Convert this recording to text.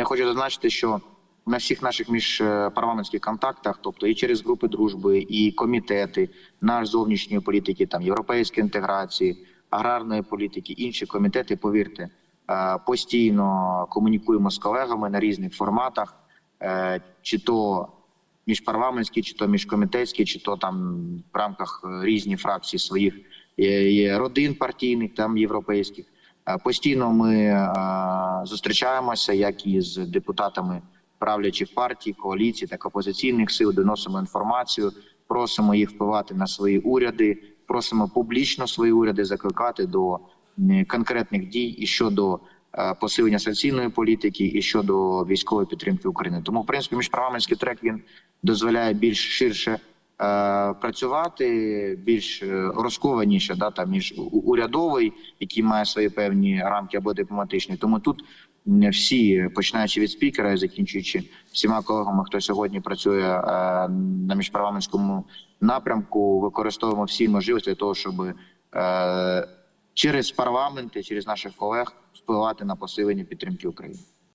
Я хочу зазначити, що на всіх наших міжпарламентських контактах, тобто і через групи дружби, і комітети, наш зовнішньої політики, там європейської інтеграції, аграрної політики, інші комітети, повірте, е, постійно комунікуємо з колегами на різних форматах, е, чи то міжпарламентські, чи то міжкомітетські, чи то там в рамках е, різні фракції своїх родин партійних, там європейських. Постійно ми зустрічаємося як із депутатами правлячих партій, коаліцій, так і опозиційних сил, доносимо інформацію, просимо їх впливати на свої уряди, просимо публічно свої уряди закликати до конкретних дій і щодо е, посилення санкційної політики, і щодо військової підтримки України. Тому, в принципі, міжпарламентський трек він дозволяє більш ширше. Е, Працювати більш е, розкованіше, да там між урядовий, який має свої певні рамки або дипломатичні. Тому тут всі, починаючи від спікера і закінчуючи всіма колегами, хто сьогодні працює е, на міжпарламентському напрямку, використовуємо всі можливості для того, щоб через парламенти, через наших колег впливати на посилення підтримки України.